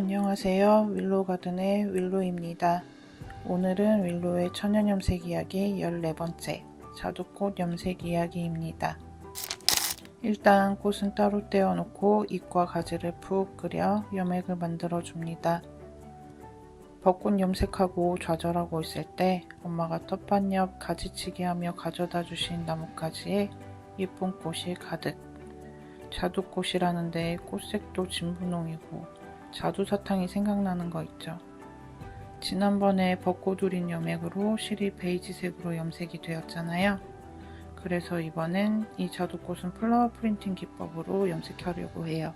안녕하세요. 윌로가든의 윌로입니다. 오늘은 윌로의 천연염색 이야기 14번째 자두꽃 염색 이야기입니다. 일단 꽃은 따로 떼어놓고 잎과 가지를 푹 끓여 염액을 만들어 줍니다. 벚꽃 염색하고 좌절하고 있을 때 엄마가 텃밭 옆 가지치기 하며 가져다 주신 나뭇가지에 예쁜 꽃이 가득 자두꽃이라는데 꽃색도 진분홍이고 자두사탕이 생각나는 거 있죠. 지난번에 벚꽃 우린 염액으로 실이 베이지색으로 염색이 되었잖아요. 그래서 이번엔 이 자두꽃은 플라워 프린팅 기법으로 염색하려고 해요.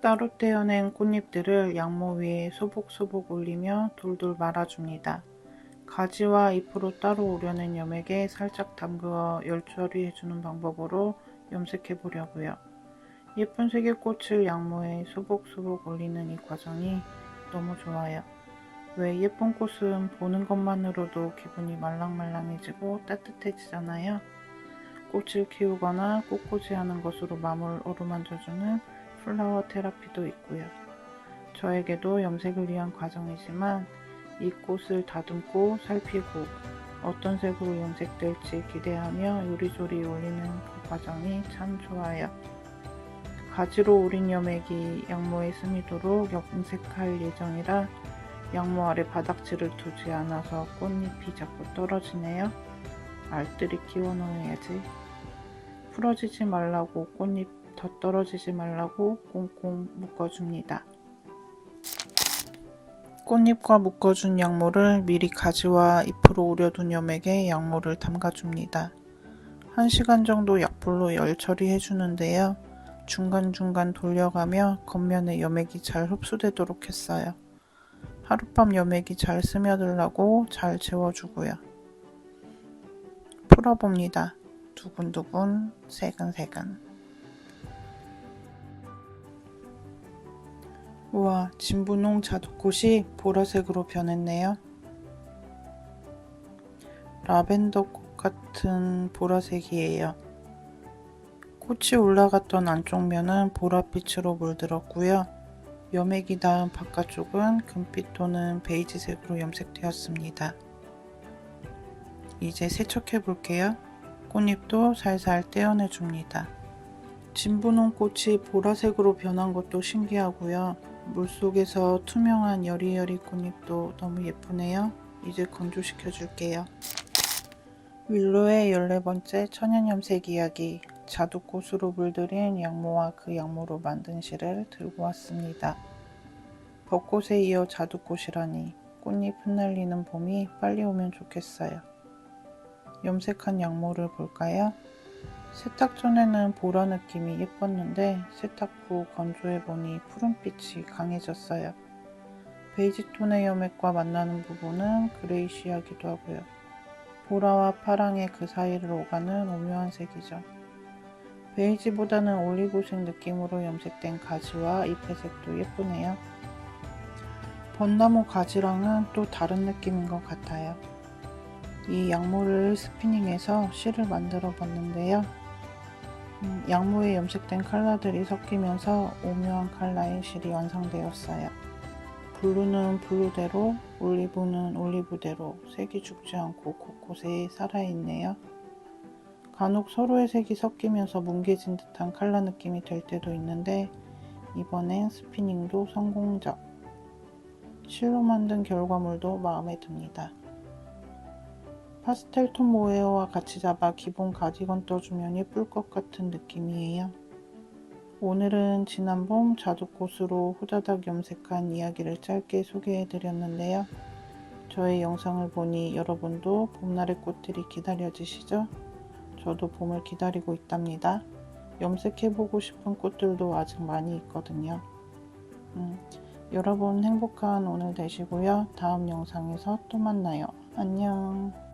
따로 떼어낸 꽃잎들을 양모 위에 소복소복 올리며 돌돌 말아줍니다. 가지와 잎으로 따로 오려낸 염액에 살짝 담그어 열 처리해주는 방법으로 염색해 보려고요. 예쁜 색의 꽃을 양모에 소복소복 올리는 이 과정이 너무 좋아요. 왜 예쁜 꽃은 보는 것만으로도 기분이 말랑말랑해지고 따뜻해지잖아요. 꽃을 키우거나 꽃꽂이 하는 것으로 마음을 어루만져주는 플라워 테라피도 있고요. 저에게도 염색을 위한 과정이지만 이 꽃을 다듬고 살피고 어떤 색으로 염색될지 기대하며 요리조리 올리는 그 과정이 참 좋아요. 가지로 우린 염액이 양모에 스미도록 염색할 예정이라 양모 아래 바닥재를 두지 않아서 꽃잎이 자꾸 떨어지네요. 알뜰히 끼워 넣어야지. 풀어지지 말라고 꽃잎 더 떨어지지 말라고 꽁꽁 묶어줍니다. 꽃잎과 묶어준 양모를 미리 가지와 잎으로 우려둔 염액에 양모를 담가줍니다. 1시간 정도 약불로 열 처리해주는데요. 중간중간 돌려가며 겉면에 염액이 잘 흡수되도록 했어요. 하룻밤 염액이 잘 스며들라고 잘 재워주고요. 풀어봅니다. 두근두근, 새근새근. 우와, 진분홍 자두꽃이 보라색으로 변했네요. 라벤더 꽃 같은 보라색이에요. 꽃이 올라갔던 안쪽 면은 보랏빛으로 물들었고요. 염액이 닿은 바깥쪽은 금빛 또는 베이지색으로 염색되었습니다. 이제 세척해 볼게요. 꽃잎도 살살 떼어내 줍니다. 진분홍 꽃이 보라색으로 변한 것도 신기하고요. 물속에서 투명한 여리여리 꽃잎도 너무 예쁘네요. 이제 건조시켜 줄게요. 윌로의 14번째 천연염색 이야기 자두꽃으로 물들인 양모와 그 양모로 만든 실을 들고 왔습니다. 벚꽃에 이어 자두꽃이라니 꽃잎 흩날리는 봄이 빨리 오면 좋겠어요. 염색한 양모를 볼까요? 세탁 전에는 보라 느낌이 예뻤는데 세탁 후 건조해보니 푸른빛이 강해졌어요. 베이지 톤의 염액과 만나는 부분은 그레이시하기도 하고요. 보라와 파랑의 그 사이를 오가는 오묘한 색이죠. 베이지보다는 올리브색 느낌으로 염색된 가지와 잎의 색도 예쁘네요. 벚나무 가지랑은 또 다른 느낌인 것 같아요. 이 양모를 스피닝해서 실을 만들어 봤는데요. 음, 양모에 염색된 컬러들이 섞이면서 오묘한 컬러의 실이 완성되었어요. 블루는 블루대로, 올리브는 올리브대로 색이 죽지 않고 곳곳에 살아있네요. 간혹 서로의 색이 섞이면서 뭉개진 듯한 컬러 느낌이 될 때도 있는데 이번엔 스피닝도 성공적. 실로 만든 결과물도 마음에 듭니다. 파스텔 톤 모헤어와 같이 잡아 기본 가디건 떠주면 예쁠 것 같은 느낌이에요. 오늘은 지난 봄 자두꽃으로 후다닥 염색한 이야기를 짧게 소개해드렸는데요. 저의 영상을 보니 여러분도 봄날의 꽃들이 기다려지시죠? 저도 봄을 기다리고 있답니다. 염색해보고 싶은 꽃들도 아직 많이 있거든요. 음, 여러분 행복한 오늘 되시고요. 다음 영상에서 또 만나요. 안녕.